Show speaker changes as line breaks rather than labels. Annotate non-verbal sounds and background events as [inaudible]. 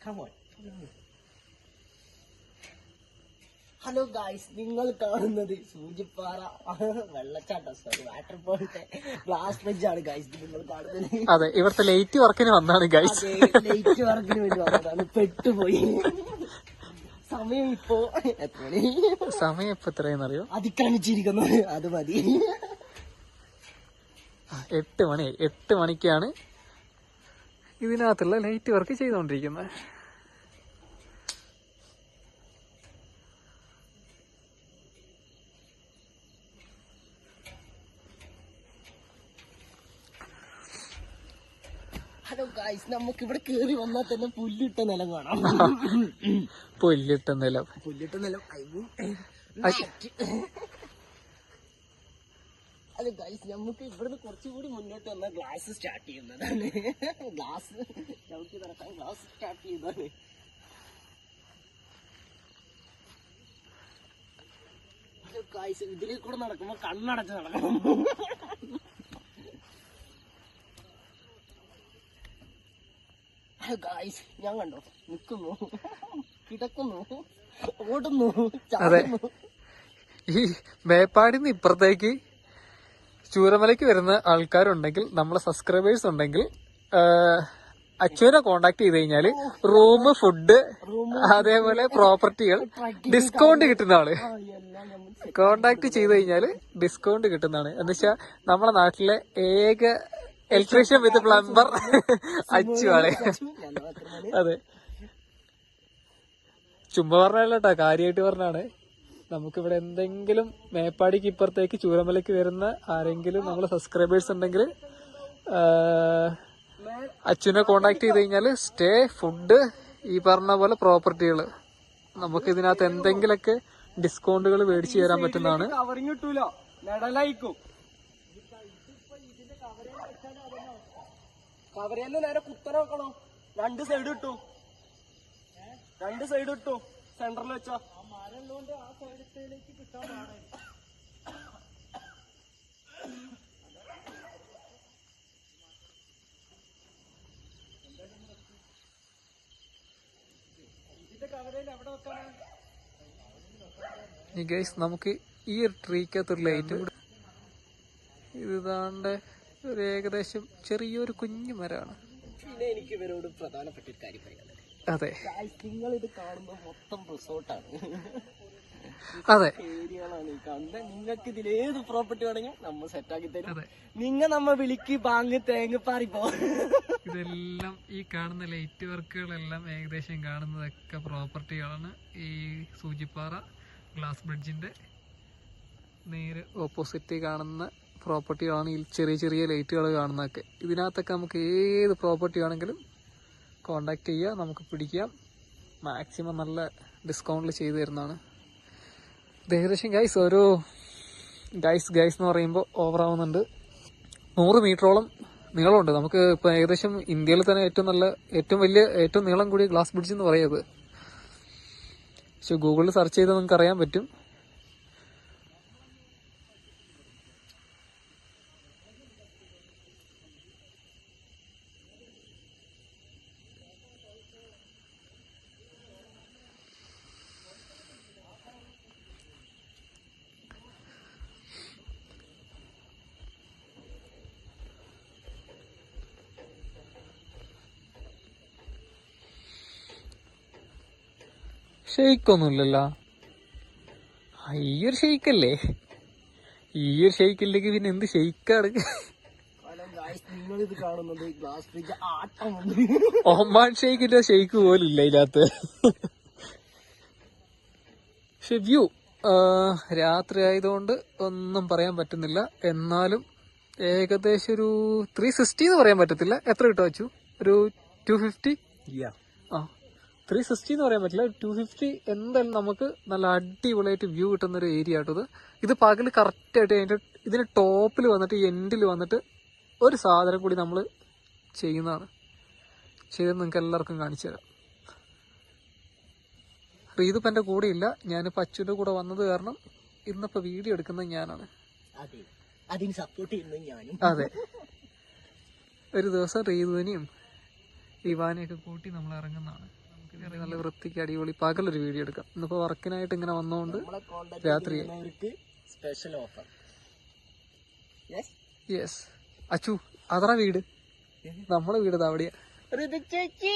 Come on hello guys നിങ്ങൾ കാണുന്നത് സൂചിപ്പാറ. വെള്ളച്ചാട്ടം സോറി വാട്ടർ പോലത്തെ ഗ്ലാസ് ബ്രിഡ്ജ് ആണ് ഗായ്സ് നിങ്ങൾ കാണുന്നത്.
അതെ ഇവിടുത്തെ ലേറ്റ് വർക്കിന് വന്നാണ് ഗൈസ്
അതെ ലൈറ്റ് വർക്കിന് വേണ്ടി വന്നതാണ്. പെട്ടുപോയി. സമയം ഇപ്പോ എത്ര മണി?
സമയം ഇപ്പൊ എത്രയെന്നറിയോ
അതിക്രമിച്ചിരിക്കുന്നു അത് മതി.
എട്ട് മണി എട്ട് മണിക്കാണ് ഇതിനകത്തുള്ള ലൈറ്റ് വർക്ക് ചെയ്തുകൊണ്ടിരിക്കുന്നത്
ഹലോ ഗായ്സ് നമുക്ക് ഇവിടെ കേറി വന്നാൽ തന്നെ പുല്ലിട്ട നിലം കാണാം. [laughs]
പുല്ലിട്ട നിലം.
പുല്ലിട്ട നിലം ഐ
അയ്-
അല്ല ഗൈസ് നമുക്ക് ഇവിടുന്ന് കുറച്ചുകൂടി മുന്നോട്ട് വന്നാൽ ഗ്ലാസ് സ്റ്റാർട്ട് ചെയ്യുന്നതാണ് ഗ്ലാസ് നമുക്ക് നടക്കാൻ ഗ്ലാസ് സ്റ്റാർട്ട് ചെയ്യുന്നതാണ് ഗൈസ് ഇതിൽ കൂടെ നടക്കുമ്പോ കണ്ണടച്ച് നടക്കണം. ഗായ്സ് ഞാൻ കണ്ടോ? നിൽക്കുന്നു. കിടക്കുന്നു. ഓടുന്നു. ചാടുന്നു.
ഈ മേപ്പാടിന്ന് ഇപ്പുറത്തേക്ക് ചൂരമലയ്ക്ക് വരുന്ന ആൾക്കാരുണ്ടെങ്കിൽ നമ്മളെ സബ്സ്ക്രൈബേഴ്സ് ഉണ്ടെങ്കിൽ അച്ഛനെ കോണ്ടാക്ട് ചെയ്ത് കഴിഞ്ഞാൽ റൂം ഫുഡ് അതേപോലെ പ്രോപ്പർട്ടികൾ ഡിസ്കൗണ്ട് കിട്ടുന്ന
ആൾ.
കോണ്ടാക്ട് ചെയ്ത് കഴിഞ്ഞാൽ. ഡിസ്കൗണ്ട് കിട്ടുന്നതാണ് എന്ന് വെച്ചാൽ നമ്മുടെ നാട്ടിലെ ഏക ഇലക്ട്രീഷ്യൻ വിത്ത് പ്ലംബർ അച്ചു ആളെ. അതെ. ചുമ്മാ പറഞ്ഞല്ലോ കാര്യമായിട്ട് പറഞ്ഞാണ് നമുക്കിവിടെ എന്തെങ്കിലും മേപ്പാടിക്ക് ഇപ്പുറത്തേക്ക് ചൂരമലയ്ക്ക് വരുന്ന ആരെങ്കിലും നമ്മളെ സബ്സ്ക്രൈബേഴ്സ് ഉണ്ടെങ്കിൽ അച്ഛനെ കോണ്ടാക്ട് ചെയ്ത് കഴിഞ്ഞാൽ സ്റ്റേ ഫുഡ് ഈ പറഞ്ഞ പോലെ പ്രോപ്പർട്ടികൾ നമുക്ക് ഇതിനകത്ത് എന്തെങ്കിലുമൊക്കെ ഡിസ്കൗണ്ടുകൾ മേടിച്ചു തരാൻ പറ്റുന്നതാണ്.
നേരെ കുത്തനെ വെക്കണോ? രണ്ട് സൈഡ് ഇട്ടു. രണ്ട് സൈഡ് ഇട്ടു. സെന്ററിൽ വെച്ചോ.
ഈ ഗൈസ് നമുക്ക് ഈ ട്രീക്കകത്തൊരു ലൈറ്റ് ഇത് താണ്ട് ഒരു ഏകദേശം ചെറിയൊരു കുഞ്ഞു മരമാണ്.
പിന്നെ എനിക്ക് ഇവരോട് പ്രധാനപ്പെട്ട ഒരു കാര്യം പറയാനുള്ളത്.
അതെ.
നിങ്ങൾ ഇത് കാണുമ്പോൾ മൊത്തം റിസോർട്ടാണ്.
അതെ.
നിങ്ങൾക്ക് ഇതിൽ ഏത് പ്രോപ്പർട്ടി വേണമെങ്കിൽ നമ്മൾ സെറ്റാക്കി തരും.
അതെ.
നിങ്ങ നമ്മ വിളിക്ക് ബാങ്ക് തേങ്ങപ്പാറി പോ.
ഇതെല്ലാം ഈ കാണുന്ന ലൈറ്റ് വർക്കുകളെല്ലാം ഏകദേശം കാണുന്നതൊക്കെ പ്രോപ്പർട്ടികളാണ് ഈ സൂചിപ്പാറ ഗ്ലാസ് ബ്രിഡ്ജിന്റെ നേരെ ഓപ്പോസിറ്റ് കാണുന്ന പ്രോപ്പർട്ടികളാണ് ഈ ചെറിയ ചെറിയ ലൈറ്റുകൾ കാണുന്നതൊക്കെ. ഇതിനകത്തൊക്കെ നമുക്ക് ഏത് പ്രോപ്പർട്ടി ആണെങ്കിലും കോണ്ടാക്ട് ചെയ്യുക നമുക്ക് പിടിക്കാം. മാക്സിമം നല്ല ഡിസ്കൗണ്ടിൽ ചെയ്തു തരുന്നതാണ്. ഏകദേശം ഗൈസ് ഒരു ഗൈസ് ഗൈസ് എന്ന് പറയുമ്പോൾ ഓവറാവുന്നുണ്ട് നൂറ് മീറ്ററോളം നീളമുണ്ട്. നമുക്ക് ഇപ്പോൾ ഏകദേശം ഇന്ത്യയിൽ തന്നെ ഏറ്റവും നല്ല ഏറ്റവും വലിയ ഏറ്റവും നീളം കൂടിയ ഗ്ലാസ് ബ്രിഡ്ജ് എന്ന് പറയുന്നത്. പക്ഷെ ഗൂഗിളിൽ സെർച്ച് ചെയ്താൽ നിങ്ങൾക്ക് അറിയാൻ പറ്റും. ഷെയ്ക്കൊന്നുമില്ലല്ലോ. ഈ ഒരു ഷെയ്ക്കല്ലേ? ഈ ഒരു ഷെയ്ക്കില്ലെങ്കിൽ പിന്നെ എന്ത് ഷെയ്ക്കാണ്? ഒമാൻ ഷെയ്ക്കിന്റെ ഷെയ്ക്ക് പോലും ഇല്ല ഇതിനകത്ത്. പക്ഷെ വ്യൂ രാത്രി ആയതുകൊണ്ട് ഒന്നും പറയാൻ പറ്റുന്നില്ല. എന്നാലും ഏകദേശം ഒരു ത്രീ സിക്സ്റ്റി എന്ന് പറയാൻ പറ്റത്തില്ല. എത്ര കിട്ടുക വെച്ചു ഒരു ടു ഫിഫ്റ്റി ത്രീ സിക്സ്റ്റി എന്ന് പറയാൻ പറ്റില്ല. ടു ഫിഫ്റ്റി എന്തായാലും നമുക്ക് നല്ല അടിപൊളിയായിട്ട് വ്യൂ കിട്ടുന്ന ഒരു ഏരിയ ആട്ടോ ഇത്. ഇത് പകൽ കറക്റ്റായിട്ട് അതിന്റെ ഇതിന് ടോപ്പിൽ വന്നിട്ട് എൻഡിൽ വന്നിട്ട് ഒരു സാധനം കൂടി നമ്മൾ ചെയ്യുന്നതാണ്. ചെയ്ത് നിങ്ങൾക്ക് എല്ലാവർക്കും കാണിച്ചു തരാം. റീതിപ്പം എന്റെ കൂടെ ഇല്ല. ഞാനിപ്പോൾ അച്ഛന്റെ കൂടെ വന്നത് കാരണം ഇന്നിപ്പോൾ വീഡിയോ എടുക്കുന്നത് ഞാനാണ്.
അതെ. അതിന് സപ്പോർട്ട് ചെയ്യുന്നത് ഞാനും.
അതെ. ഒരു ദിവസം റീതുവിനെയും ഇവാനെയൊക്കെ കൂട്ടി നമ്മൾ ഇറങ്ങുന്നതാണ്. നല്ല വൃത്തിക്ക് അടിപൊളി പകലൊരു വീഡിയോ എടുക്കാം. ഇന്നിപ്പോ വർക്കിനായിട്ട് ഇങ്ങനെ വന്നോണ്ട്
നമ്മളെ
രാത്രി.
സ്പെഷ്യൽ ഓഫർ യെസ്
അച്ചു അതറ വീട്. നമ്മളെ വീട് അവിടെ
ചേച്ചി!